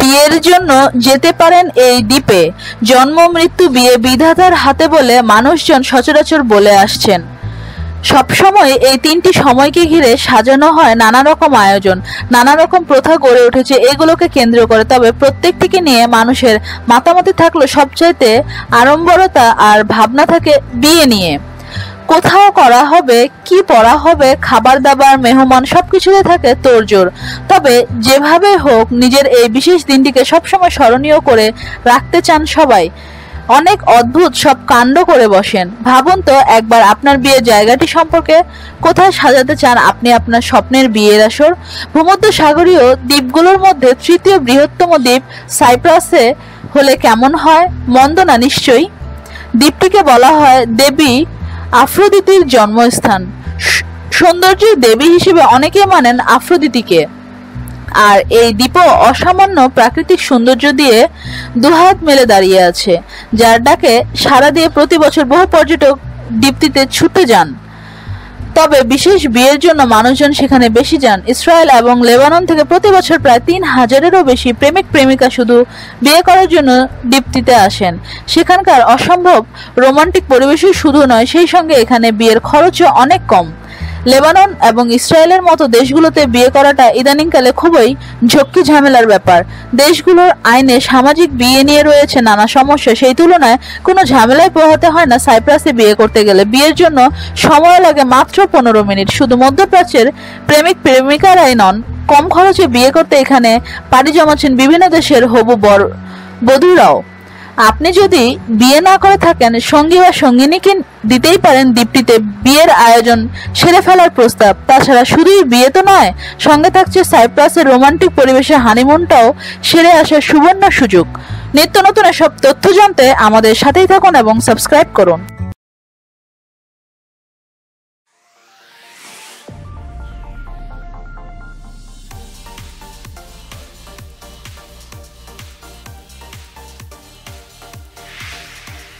বিয়ের জন্য যেতে পারেন এই দ্বীপে। জন্ম, মৃত্যু, বিয়ে বিধাতার হাতে বলে মানুষজন সচরাচর বলে আসছেন। সবসময় এই তিনটি সময়কে ঘিরে সাজানো হয় নানা রকম আয়োজন নানা রকম প্রথা গড়ে উঠেছে, এগুলোকে কেন্দ্র করে। তবে প্রত্যেকটিকে নিয়ে মানুষের মাতামাতি থাকল সবচাইতে আড়ম্বরতা আর ভাবনা থাকে বিয়ে নিয়ে। কোথাও করা হবে, কি পড়া হবে খাবার দাবার মেহমান সবকিছুতে থাকে তোড়জোড়। তবে যেভাবে হোক, নিজের এই বিশেষ দিনটিকে সবসময় স্মরণীয় করে রাখতে চান সবাই। অনেক অদ্ভুত সব কাণ্ড করে বসেন। ভাবুন তো, একবার আপনার বিয়ের জায়গাটি সম্পর্কে কোথায় সাজাতে চান আপনি আপনার স্বপ্নের বিয়ের আসর? ভূমধ্য সাগরীয় দ্বীপগুলোর মধ্যে তৃতীয় বৃহত্তম দ্বীপ সাইপ্রাসে হলে কেমন হয়? মন্দ না নিশ্চয়ই? দ্বীপটিকে বলা হয় দেবী আফ্রোদিতির জন্মস্থান। সৌন্দর্যের দেবী হিসেবে অনেকে মানেন আফ্রোদিতিকে। আর এই দ্বীপও অসামান্য প্রাকৃতিক সৌন্দর্য দিয়ে দুহাত মেলে দাঁড়িয়ে আছে, যার ডাকে সারা দিয়ে প্রতি বছর বহু পর্যটক দ্বীপটিতে ছুটে যান। তবে বিশেষ বিয়ের জন্য মানুষজন সেখানে বেশি যান। ইসরায়েল এবং লেবানন থেকে প্রতি বছর প্রায় তিন হাজারেরও বেশি প্রেমিক, প্রেমিকা শুধু বিয়ে করার জন্য দীপ্তিতে আসেন। সেখানকার অসম্ভব রোমান্টিক পরিবেশই শুধু নয়, সেই সঙ্গে এখানে বিয়ের খরচও অনেক কম। লেবানন এবং ইসরায়েলের মতো দেশগুলোতে বিয়ে করাটা ইদানিংকালে খুবই ঝক্কি ঝামেলার ব্যাপার। দেশগুলোর আইনে সামাজিক বিয়ে নিয়ে রয়েছে নানা সমস্যা। সেই তুলনায় কোনো ঝামেলায় পোহাতে হয় না সাইপ্রাসে বিয়ে করতে গেলে। বিয়ের জন্য সময় লাগে মাত্র পনেরো মিনিট। শুধু মধ্যপ্রাচ্যের প্রেমিক প্রেমিকারাই নন, কম খরচে বিয়ে করতে এখানে পাড়ি জমাচ্ছেন বিভিন্ন দেশের হবু বর বধূরাও। আপনি যদি বিয়ে না করে থাকেন, সঙ্গী বা সঙ্গিনীকে দিতেই পারেন দ্বীপটিতে বিয়ের আয়োজন, সেরে ফেলার প্রস্তাব। তাছাড়া শুধুই বিয়ে তো নয়, সঙ্গে থাকছে সাইপ্রাসের রোমান্টিক পরিবেশে হানিমুনটাও সেরে আসার সুবর্ণ সুযোগ। নিত্য নতুন এসব তথ্য জানতে আমাদের সাথেই থাকুন এবং সাবস্ক্রাইব করুন।